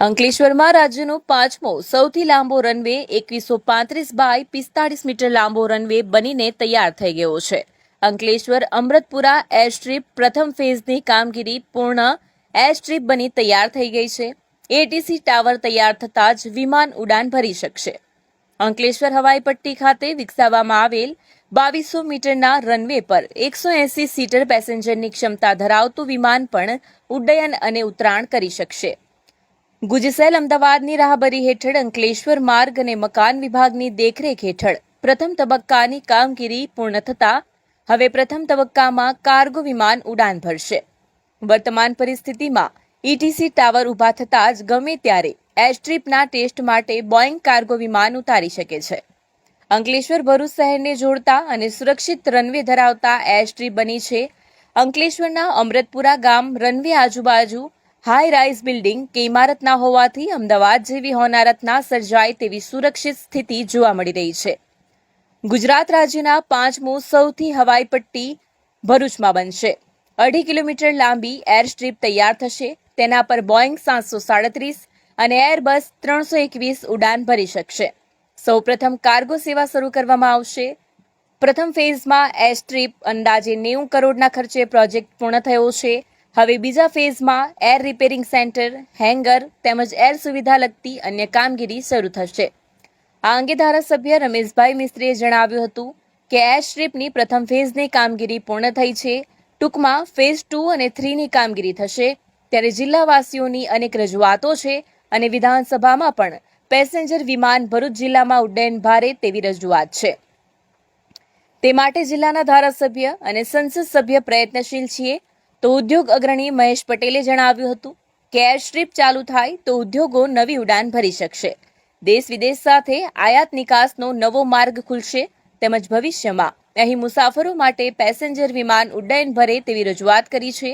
અંકલેશ્વરમાં રાજ્યનો પાંચમો સૌથી લાંબો રનવે એકવીસો પાંત્રીસ બાય પિસ્તાળીસ મીટર લાંબો રનવે બનીને તૈયાર થઈ ગયો છે. અંકલેશ્વર, અમૃતપુરા એરસ્ટ્રીપ પ્રથમ ફેઝની કામગીરી પૂર્ણ એરસ્ટ્રીપ બની તૈયાર થઈ ગઈ છે. એટીસી ટાવર તૈયાર થતાં જ વિમાન ઉડાન ભરી શકશે. અંકલેશ્વર હવાઈ પટ્ટી ખાતે વિકસાવવામાં આવેલ બાવીસો મીટરના રનવે પર એકસો એસી સીટર પેસેન્જરની ક્ષમતા ધરાવતું વિમાન પણ ઉડ્ડયન અને ઉતરાણ કરી શકશે. ગુજસેલ અમદાવાદની રાહબરી હેઠળ અંકલેશ્વર માર્ગ અને મકાન વિભાગની દેખરેખ હેઠળ પ્રથમ તબક્કાની કામગીરી પૂર્ણ થતાં હવે પ્રથમ તબક્કામાં કાર્ગો વિમાન ઉડાન ભરશે. વર્તમાન પરિસ્થિતિમાં ઈટીસી ટાવર ઊભા થતાં જ ગમે ત્યારે એરસ્ટ્રીપના ટેસ્ટ માટે બોઈંગ કાર્ગો વિમાન ઉતારી શકે છે. અંકલેશ્વર ભરૂચ શહેરને જોડતા અને સુરક્ષિત રનવે ધરાવતા એરસ્ટ્રીપ બની છે. અંકલેશ્વરના અમૃતપુરા ગામ રનવે આજુબાજુ હાઈ રાઇઝ બિલ્ડિંગ કે ઇમારતના હોવાથી અમદાવાદ જેવી હોનારતના સર્જાય તેવી સુરક્ષિત સ્થિતિ જોવા મળી રહી છે. ગુજરાત રાજ્યના પાંચમું સૌથી હવાઈ પટ્ટી ભરૂચમાં બનશે. અઢી કિલોમીટર લાંબી એર સ્ટ્રીપ તૈયાર થશે. તેના પર બોઈંગ સાતસો સાડત્રીસ અને એરબસ ત્રણસો એકવીસ ઉડાન ભરી શકશે. સૌપ્રથમ કાર્ગો સેવા શરૂ કરવામાં આવશે. પ્રથમ ફેઝમાં એર સ્ટ્રીપ અંદાજે નેવું કરોડના ખર્ચે પ્રોજેક્ટ પૂર્ણ થયો છે. હવે બીજા ફેઝમાં એર રિપેરિંગ સેન્ટર હેંગર તેમજ એર સુવિધા લગતી અન્ય કામગીરી શરૂ થશે. આ અંગે ધારાસભ્ય રમેશભાઈ મિસ્ત્રીએ જણાવ્યું હતું કે એર સ્ટ્રીપની પ્રથમ ફેઝની કામગીરી પૂર્ણ થઈ છે. ટૂંકમાં ફેઝ ટુ અને થ્રીની કામગીરી થશે. ત્યારે જિલ્લાવાસીઓની અનેક રજૂઆતો છે અને વિધાનસભામાં પણ પેસેન્જર વિમાન ભરૂચ જિલ્લામાં ઉડ્ડયન ભારે તેવી રજૂઆત છે. તે માટે જિલ્લાના ધારાસભ્ય અને સંસદ સભ્ય પ્રયત્નશીલ છીએ. તો ઉદ્યોગ અગ્રણી મહેશ પટેલે જણાવ્યું હતું કે એર સ્ટ્રીપ ચાલુ થાય તો ઉદ્યોગો નવી ઉડાન ભરી શકશે. દેશ વિદેશ સાથે આયાત નિકાસનો નવો માર્ગ ખુલશે તેમજ ભવિષ્યમાં અહીં મુસાફરો માટે પેસેન્જર વિમાન ઉડ્ડયન ભરે તેવી રજૂઆત કરી છે.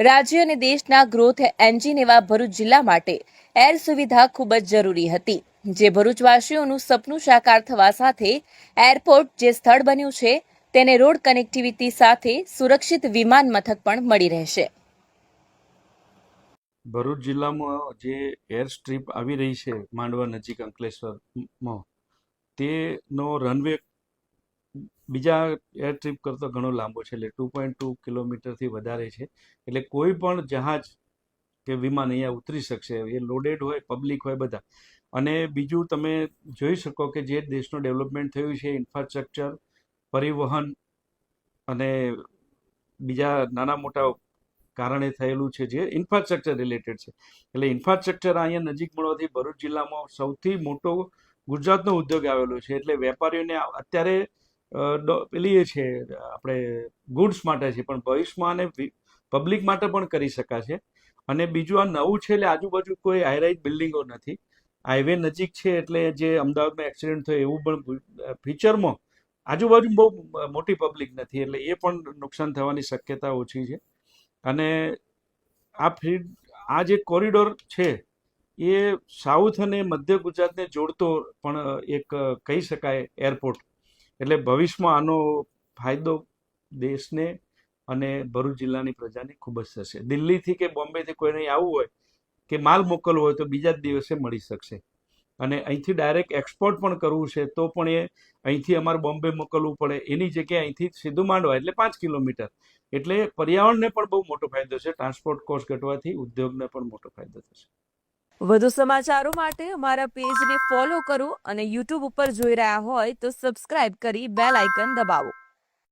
રાજ્ય અને દેશના ગ્રોથ એન્જિન એવા ભરૂચ જિલ્લા માટે એર સુવિધા ખૂબ જ જરૂરી હતી, જે ભરૂચવાસીઓનું સપનું સાકાર થવા સાથે એરપોર્ટ જે સ્થળ બન્યું છે તેને રોડ કનેક્ટિવિટી સાથે સુરક્ષિત વિમાન મથક પણ મળી રહેશે. ભરૂચ જિલ્લામાં જે એર સ્ટ્રીપ આવી રહી છે, માંડવા નજીક અંકલેશ્વરમાં, તેનો રનવે બીજા એર ટ્રીપ કરતો ઘણો લાંબો છે, એટલે ટુ પોઈન્ટ ટુ કિલોમીટરથી વધારે છે. એટલે કોઈ પણ જહાજ કે વિમાન અહીંયા ઉતરી શકશે, એ લોડેડ હોય પબ્લિક હોય બધા. અને બીજું તમે જોઈ શકો કે જે દેશનું ડેવલપમેન્ટ થયું છે ઇન્ફ્રાસ્ટ્રક્ચર પરિવહન અને બીજા નાના મોટા કારણે થયેલું છે જે ઇન્ફ્રાસ્ટ્રક્ચર રિલેટેડ છે. એટલે ઇન્ફ્રાસ્ટ્રક્ચર અહીંયા નજીક મળવાથી ભરૂચ જિલ્લામાં સૌથી મોટો ગુજરાતનો ઉદ્યોગ આવેલો છે. એટલે વેપારીઓને અત્યારે પેલી છે, આપણે ગુડ્સ માટે છે, પણ ભવિષ્યમાં અને પબ્લિક માટે પણ કરી શકાશે. અને બીજું આ નવું છે, એટલે આજુબાજુ કોઈ હાઈરાઇઝ બિલ્ડિંગો નથી. હાઈવે નજીક છે, એટલે જે અમદાવાદમાં એક્સિડન્ટ થયો, એવું પણ ફીચરમાં આજુબાજુ બહુ મોટી પબ્લિક નથી, એટલે એ પણ નુકસાન થવાની શક્યતા ઓછી છે. અને આ ફ્રી આ જે કોરિડોર છે, એ સાઉથ અને મધ્ય ગુજરાતને જોડતો પણ એક કહી શકાય એરપોર્ટ એટલે ભવિષ્યમાં આનો ફાયદો દેશને અને ભરૂચ જિલ્લાની પ્રજાને ખૂબ જ થશે. દિલ્હીથી કે બોમ્બેથી કોઈને આવવું હોય કે માલ મોકલવો હોય તો બીજા જ દિવસે મળી શકશે. અને અહીંથી ડાયરેક્ટ એક્સપોર્ટ પણ કરવું છે, તો પણ એ અહીંથી અમારે બોમ્બે મોકલવું પડે. એની જગ્યાએ અહીંથી સીધું માંડવા, એટલે પાંચ કિલોમીટર. એટલે પર્યાવરણને પણ બહુ મોટો ફાયદો છે ટ્રાન્સપોર્ટ કોસ્ટ ઘટવાથી ઉદ્યોગને પણ મોટો ફાયદો થશે. વધુ સમાચારો માટે અમારા પેજને ફોલો કરો અને યુટ્યુબ ઉપર જોઈ રહ્યા હોય તો સબસ્ક્રાઇબ કરી બેલ આઇકન દબાવો.